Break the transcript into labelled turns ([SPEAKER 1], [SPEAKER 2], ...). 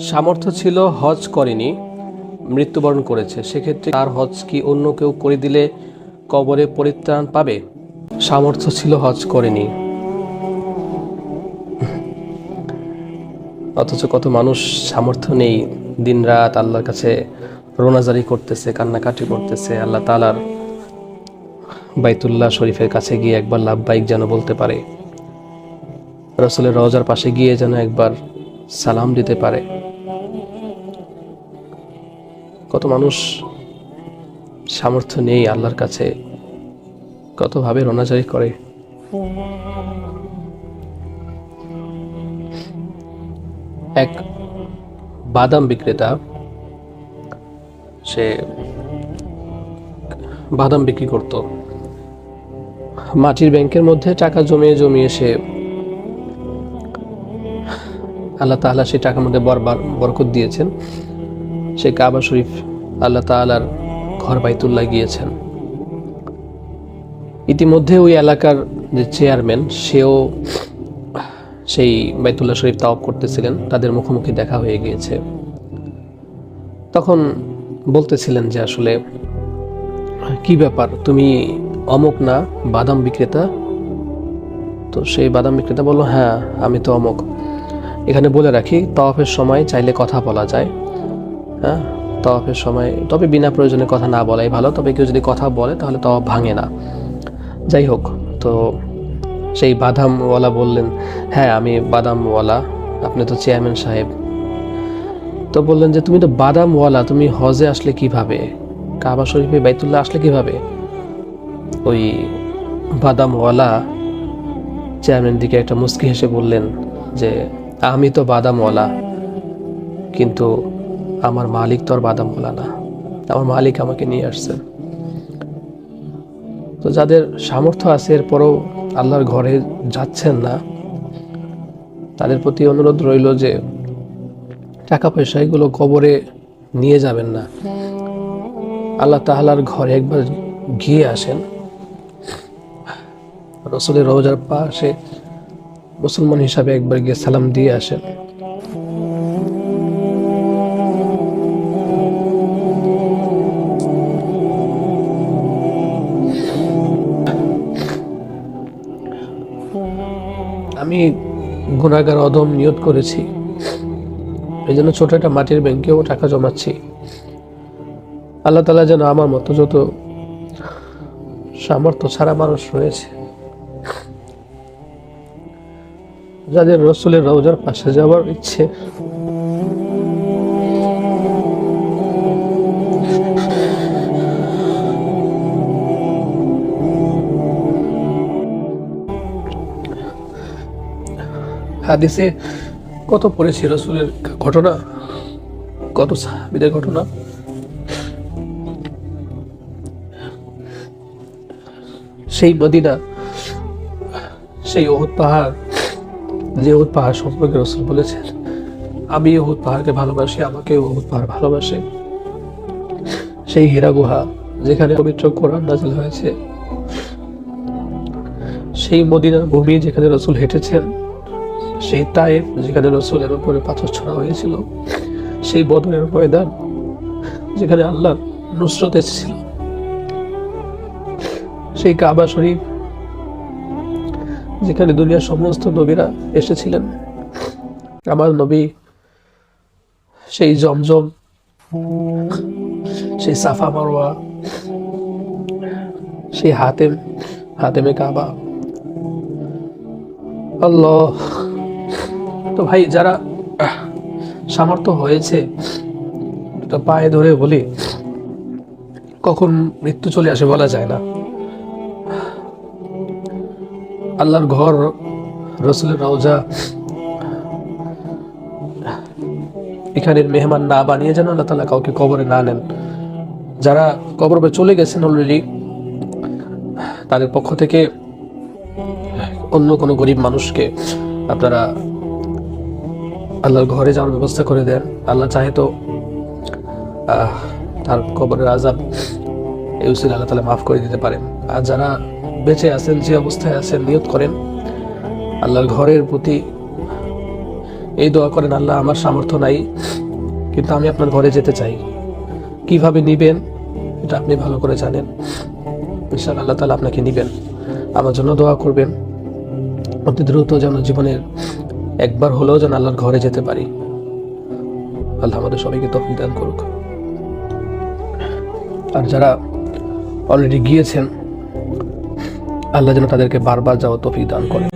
[SPEAKER 1] সামর্থ্য ছিল হজ করেনি, মৃত্যুবরণ করেছে। সেক্ষেত্রে তার হজ কি অন্য কেউ করে দিলে কবরে পরিত্রাণ পাবে? সামর্থ্য ছিল হজ করেনি। অথচ কত মানুষ সামর্থ্য নেই, দিনরাত আল্লাহর কাছে রোনাজারি করতেছে, কান্নাকাটি করতেছে। আল্লাহ তালার বাইতুল্লাহ শরীফের কাছে গিয়ে একবার লাভবাইক যেন বলতে পারে। রসুলের রওজার পাশে গিয়ে যেন একবার সালাম দিতে পারে। কত মানুষ সামর্থ্য নেই আল্লাহর কাছে, কতভাবে রোনাজারি করে। এক বাদাম বিক্রেতা, সে বাদাম বিক্রি করত। মাটির ব্যাংকের মধ্যে টাকা জমিয়ে জমিয়ে সে আল্লাহ তাআলা সেই টাকার মধ্যে বরকত দিয়েছেন। সে কাবা শরীফ আল্লাহ তাআলার ঘর বাইতুল্লাহ গিয়েছেন। ইতিমধ্যে ওই এলাকার যে চেয়ারম্যান, সেও সেই বাইতুল্লাহ শরীফ তাওয়াব করতেছিলেন, তাদের মুখোমুখি দেখা হয়ে গিয়েছে। তখন বলতেছিলেন যে আসলে, কি ব্যাপার? তুমি অমুক না বাদাম বিক্রেতা? তো সেই বাদাম বিক্রেতা বলল হ্যাঁ আমি তো অমুক। এখানে বলে রাখি, তওয়াফের সময় চাইলে কথা বলা যায়। হ্যাঁ? তওয়াফের সময় তবে বিনা প্রয়োজনে কথা না বলাই ভালো, তবে কেউ যদি কথা বলে তাহলে তওয়াফ ভাঙে না। যাই হোক, তো সেই বাদামওয়ালা বললেন হ্যাঁ আমি বাদামওয়ালা, আপনি তো চেয়ারম্যান সাহেব। তো বললেন যে, তুমি তো বাদামওয়ালা, তুমি হজে আসলে কীভাবে? কাবা শরীফে বাইতুল্লাহ আসলে কীভাবে? ওই বাদামওয়ালা চেয়ারম্যান দিকে একটা মুস্কি হেসে বললেন যে, আমি তো বাদামওয়ালা, কিন্তু আমার মালিক তো আর বাদামওয়ালা না আমার মালিক আমাকে নিয়ে আসছেন তো যাদের সামর্থ্য আছে, এরপরও আল্লাহর ঘরে যাচ্ছেন না, তাদের প্রতি অনুরোধ রইল যে টাকা পয়সা এগুলো কবরে নিয়ে যাবেন না। আল্লাহ তাহলার ঘরে একবার গিয়ে আসেন। রসুলের রোজার পাশে মুসলমান হিসাবে একবার গিয়ে সালাম দিয়ে আসেন। গুণাগার অদম নিয়োগ করেছি। এই জন্য ছোট একটা মাটির ব্যাংকেও টাকা জমাচ্ছি। আল্লাহ তালা যেন আমার মতো যত সামর্থ্য ছাড়া মানুষ রয়েছে, যাদের রসুলের রওজার পাশে যাওয়ার ইচ্ছে হাদিসে কত পড়েছি রসুলের ঘটনা? কত সাহাবিদের ঘটনা? সেই মদিনা, সেই ওহুদ পাহাড়, যে ওহুদ পাহাড় সম্পর্কে রসুল বলেছেন, আমি ওহুদ পাহাড়কে ভালোবাসি, আমাকে ওহুদ পাহাড় ভালোবাসে। সেই হীরা গুহা, যেখানে পবিত্র কোরআন নাজিল হয়েছে, সেই মদিনার ভূমি যেখানে রসুল হেঁটেছেন সেই তাইফ যেখানে রসুলের উপরে পাথর ছড়া হয়েছিল, সেই বদরের ময়দান, যেখানে আল্লাহ নুসরত এসেছিল। সেই কাবা শরীফ, যেখানে দুনিয়ার সমস্ত নবীরা এসেছিলেন। আমার নবী সেই জমজম, সেই সাফা মারোয়া সেই হাতেম, হাতেমে কাবা। আল্লাহ তো ভাই, যারা সামর্থ্য হয়েছে পায়ে ধরে বলি, কখন মৃত্যু চলে আসে বলা যায় না। আল্লাহর ঘর, রসুলের রওজা, এখানের মেহমান না বানিয়ে যেন আল্লাহ তালা কাউকে কবরে না নেন। যারা কবরে চলে গেছেন অলরেডি তাদের পক্ষ থেকে অন্য কোনো গরিব মানুষকে আপনারা আল্লাহর ঘরে যাওয়ার ব্যবস্থা করে দেন। আল্লাহ চাহে তো তার কবরের আজাব এই উসিল আল্লাহ তালা মাফ করে দিতে পারেন। আর যারা বেঁচে আছেন, যে অবস্থায় আছেন, নিয়ত করেন, আল্লাহর ঘরের প্রতি এই দোয়া করেন, আল্লাহ আমার সামর্থ্য নাই, কিন্তু আমি আপনার ঘরে যেতে চাই। কীভাবে নিবেন, এটা আপনি ভালো করে জানেন। ইনশাআল্লাহ আল্লাহ তালা আপনাকে নিবেন। আমার জন্য দোয়া করবেন। অতি দ্রুত যেন জীবনের একবার হলেও যেন আল্লাহর ঘরে যেতে পারি। আল্লাহ আমাদের সবাইকে তফিক দান করুক। আর যারা অলরেডি গিয়েছেন, আল্লাহ যেন তাদেরকে বারবার যাওয়া তফিক দান করে